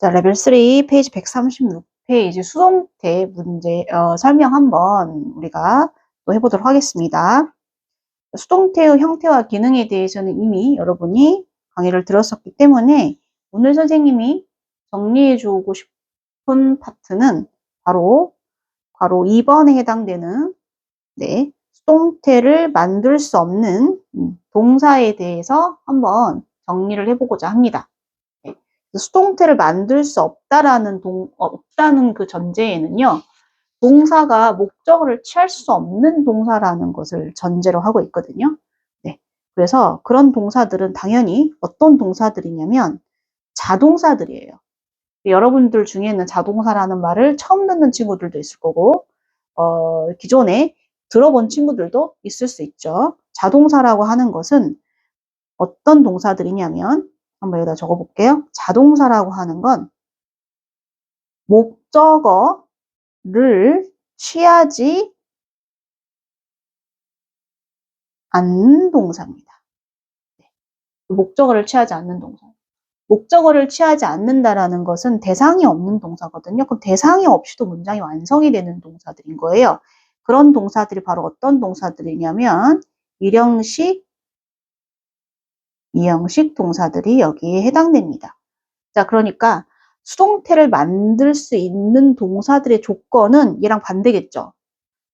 자, 레벨 3 페이지 136페이지 수동태 문제 어, 설명 한번 우리가 또 해보도록 하겠습니다. 수동태의 형태와 기능에 대해서는 이미 여러분이 강의를 들었었기 때문에 오늘 선생님이 정리해 주고 싶은 파트는 바로 바로 2번에 해당되는 네, 수동태를 만들 수 없는 음, 동사에 대해서 한번 정리를 해보고자 합니다. 네, 수동태를 만들 수 없다라는 동, 없다는 그 전제에는요, 동사가 목적어를 취할 수 없는 동사라는 것을 전제로 하고 있거든요. 네. 그래서 그런 동사들은 당연히 어떤 동사들이냐면 자동사들이에요. 여러분들 중에는 자동사라는 말을 처음 듣는 친구들도 있을 거고, 어, 기존에 들어본 친구들도 있을 수 있죠. 자동사라고 하는 것은 어떤 동사들이냐면, 한번 여기다 적어 볼게요. 자동사라고 하는 건 목적어를 취하지 않는 동사입니다. 네. 목적어를 취하지 않는 동사. 목적어를 취하지 않는다라는 것은 대상이 없는 동사거든요. 그럼 대상이 없이도 문장이 완성이 되는 동사들인 거예요. 그런 동사들이 바로 어떤 동사들이냐면 일형식, 이형식 동사들이 여기에 해당됩니다. 자, 그러니까 수동태를 만들 수 있는 동사들의 조건은 얘랑 반대겠죠.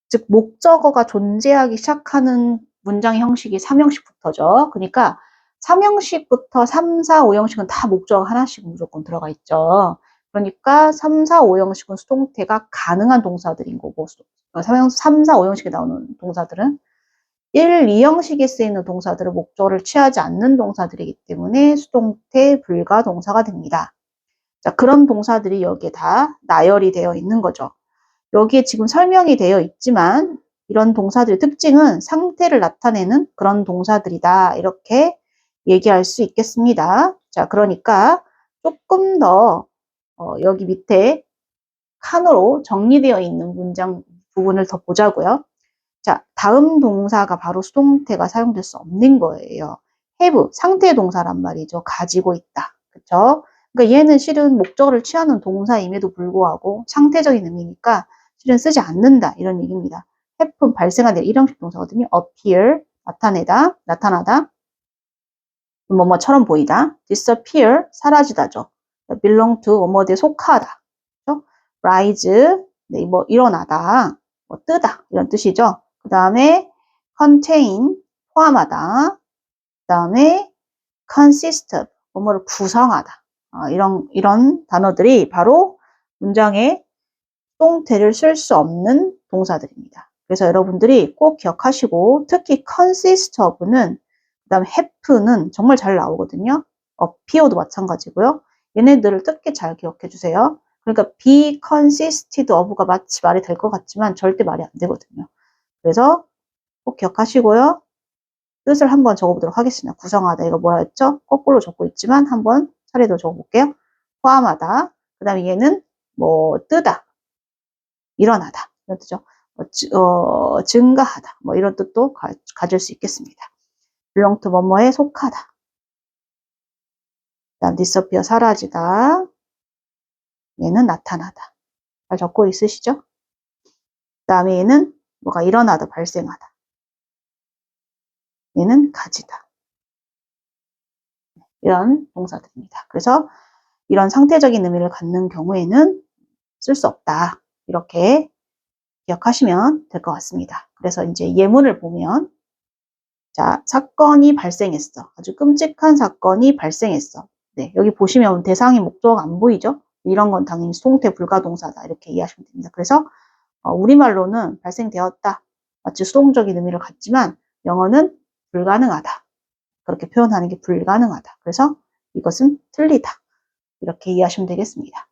즉 목적어가 존재하기 시작하는 문장의 형식이 3형식부터죠. 그러니까 3형식부터 3, 4, 5형식은 다 목적어 하나씩 무조건 들어가 있죠. 그러니까 3, 4, 5형식은 수동태가 가능한 동사들인 거고 3, 3 4, 5형식에 나오는 동사들은 1, 2형식에 쓰이는 동사들은 목적어를 취하지 않는 동사들이기 때문에 수동태 불가 동사가 됩니다. 자, 그런 동사들이 여기에 다 나열이 되어 있는 거죠. 여기에 지금 설명이 되어 있지만 이런 동사들의 특징은 상태를 나타내는 그런 동사들이다. 이렇게 얘기할 수 있겠습니다. 자, 그러니까 조금 더 어, 여기 밑에 칸으로 정리되어 있는 문장 부분을 더 보자고요. 자, 다음 동사가 바로 수동태가 사용될 수 없는 거예요. have, 상태 동사란 말이죠. 가지고 있다. 그쵸? 그러니까 얘는 실은 목적어를 취하는 동사임에도 불구하고 상태적인 의미니까 실은 쓰지 않는다. 이런 얘기입니다. happen, 발생하다. 일형식 동사거든요. appear, 나타내다, 나타나다. 뭐뭐처럼 보이다. disappear, 사라지다죠. belong to, 뭐뭐에 속하다. 그렇죠? rise, 네, 뭐 일어나다, 뭐 뜨다 이런 뜻이죠. 그 다음에 contain, 포함하다. 그 다음에 consist 뭐뭐를 구성하다. 어, 이런 이런 단어들이 바로 문장에 수동태를 쓸 수 없는 동사들입니다. 그래서 여러분들이 꼭 기억하시고 특히 consist of는 그 다음에 have는 정말 잘 나오거든요. appear도 마찬가지고요. 얘네들을 특히 잘 기억해 주세요. 그러니까 be consisted of가 마치 말이 될 것 같지만 절대 말이 안 되거든요. 그래서 꼭 기억하시고요. 뜻을 한번 적어보도록 하겠습니다. 구성하다 이거 뭐라 했죠? 거꾸로 적고 있지만 한번 차례로 적어볼게요. 포함하다. 그 다음에 얘는 뭐 뜨다, 일어나다 이런 뜻죠. 어, 어, 증가하다 뭐 이런 뜻도 가, 가질 수 있겠습니다. belong 뭐뭐에 속하다. 다음 disappear 사라지다. 얘는 나타나다. 잘 적고 있으시죠? 그 다음에 얘는 뭐가 일어나다, 발생하다. 얘는 가지다. 이런 동사들입니다. 그래서 이런 상태적인 의미를 갖는 경우에는 쓸 수 없다. 이렇게 기억하시면 될 것 같습니다. 그래서 이제 예문을 보면 자, 사건이 발생했어. 아주 끔찍한 사건이 발생했어. 네, 여기 보시면 대상의 목적 안 보이죠? 이런 건 당연히 수동태 불가동사다. 이렇게 이해하시면 됩니다. 그래서 어, 우리말로는 발생되었다. 마치 수동적인 의미를 갖지만 영어는 불가능하다. 그렇게 표현하는 게 불가능하다. 그래서 이것은 틀리다. 이렇게 이해하시면 되겠습니다.